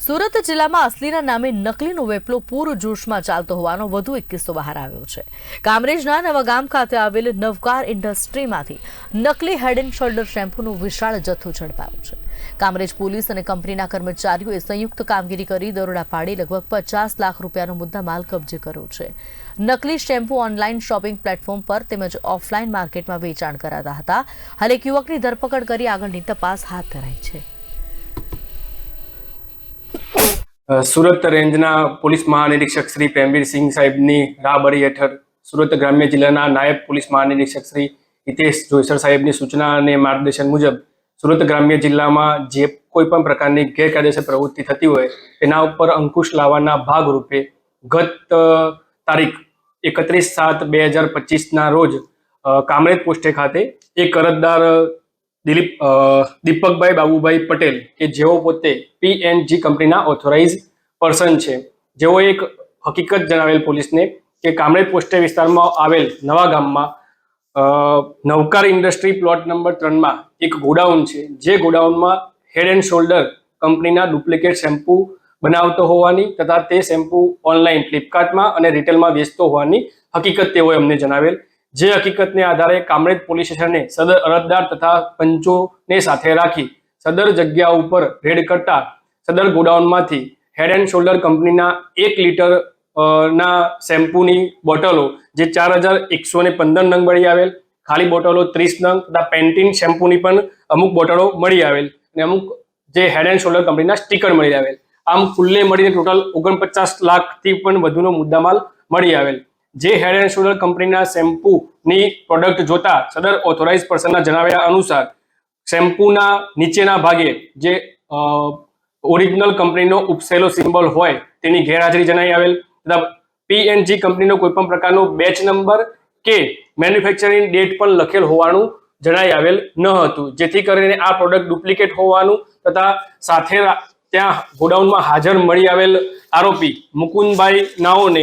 સુરત જિલ્લામાં અસલીના નામે નકલીનો વેપલો પૂરજોશમાં ચાલતો હોવાનો વધુ એક કિસ્સો બહાર આવ્યો છે. કામરેજના નવાગામ ખાતે આવેલ નવકાર ઇન્ડસ્ટ્રીમાંથી નકલી હેડ એન્ડ શોલ્ડર શેમ્પૂનો વિશાળ જથ્થો ઝડપાયો છે. કામરેજ પોલીસ અને કંપનીના કર્મચારીઓએ સંયુક્ત કામગીરી કરી દરોડા પાડી લગભગ પચાસ લાખ રૂપિયાનો મુદ્દા માલ કબજે કર્યો છે. નકલી શેમ્પૂ ઓનલાઈન શોપિંગ પ્લેટફોર્મ પર તેમજ ઓફલાઈન માર્કેટમાં વેચાણ કરાતા હતા. હાલ એક યુવકની ધરપકડ કરી આગળની તપાસ હાથ ધરાઈ છે. સુરત રેન્જના પોલીસ મહાનિરીક્ષક શ્રી પ્રેમવીર સિંહ સાહેબની રાહબરી હેઠળ સુરત ગ્રામ્ય જિલ્લાના નાયબ પોલીસ મહાનિરીક્ષક શ્રી હિતેશ જોઈસર સાહેબની સૂચના અને માર્ગદર્શન મુજબ સુરત ગ્રામ્ય જિલ્લામાં જે કોઈ પણ પ્રકારની ગેરકાયદેસર પ્રવૃત્તિ થતી હોય, તેના ઉપર અંકુશ લાવવાના ભાગરૂપે ગત તારીખ એકત્રીસ સાત બે હજાર પચીસના રોજ કામરેજ પોસ્ટે ખાતે એક અરજદાર દિલીપ દીપકભાઈ બાબુભાઈ પટેલ, કે જેઓ પોતે પીએનજી કંપનીના ઓથોરાઇઝ પર્સન છે. જેઓ એક હકીકત જણાવેલ પોલીસને કે કામરેજ પોસ્ટે વિસ્તારમાં આવેલ નવા ગામમાં નવકાર ઇન્ડસ્ટ્રી પ્લોટ નંબર ત્રણમાં એક ગોડાઉન છે, જે ગોડાઉનમાં હેડ એન્ડ શોલ્ડર કંપનીના ડુપ્લિકેટ શેમ્પૂ બનાવતો હોવાની તથા તે શેમ્પૂ ઓનલાઈન ફ્લિપકાર્ટમાં અને રિટેલમાં વેચતો હોવાની હકીકત તેઓએ અમને જણાવેલ. જે હકીકતને આધારે કામરેજ પોલીસ સ્ટેશને સદર અરજદાર તથા પંચોને સાથે રાખી સદર જગ્યા ઉપર રેડ કરતા સદર ગોડાઉનમાંથી હેડ એન્ડ શોલ્ડર કંપનીના એક લીટર ના શેમ્પૂની બોટલો, જે ચાર હજાર એકસો ને પંદર નંગ મળી આવેલ. ખાલી બોટલો ત્રીસ નંગ તથા પેન્ટીન શેમ્પૂની પણ અમુક બોટલો મળી આવેલ અને અમુક જે હેડ એન્ડ શોલ્ડર કંપનીના સ્ટીકર મળી આવેલ. આમ કુલ્લે મળીને ટોટલ ઓગણપચાસ લાખથી પણ વધુનો મુદ્દામાલ મળી આવેલ. જે હેડ એન્ડ શોલ્ડર કંપનીના શેમ્પૂની પ્રોડક્ટ જોતા સદર ઓથોરાઇઝ પર્સનના જણાવ્યા અનુસાર, શેમ્પૂના નીચેના ભાગે જે ઓરિજિનલ કંપનીનો ઉપસેલો સિમ્બોલ હોય તેની ગેરહાજરી જણાઈ આવેલ. તથા પીએનજી કંપનીનો કોઈ પણ પ્રકારનો બેચ નંબર કે મેન્યુફેક્ચરિંગ ડેટ પણ લખેલ હોવાનું જણાઈ આવેલ ન હતું. જેથી કરીને આ પ્રોડક્ટ ડુપ્લિકેટ હોવાનું તથા સાથે ત્યાં ગોડાઉનમાં હાજર મળી આવેલ આરોપી મુકુંદભાઈ નાઓને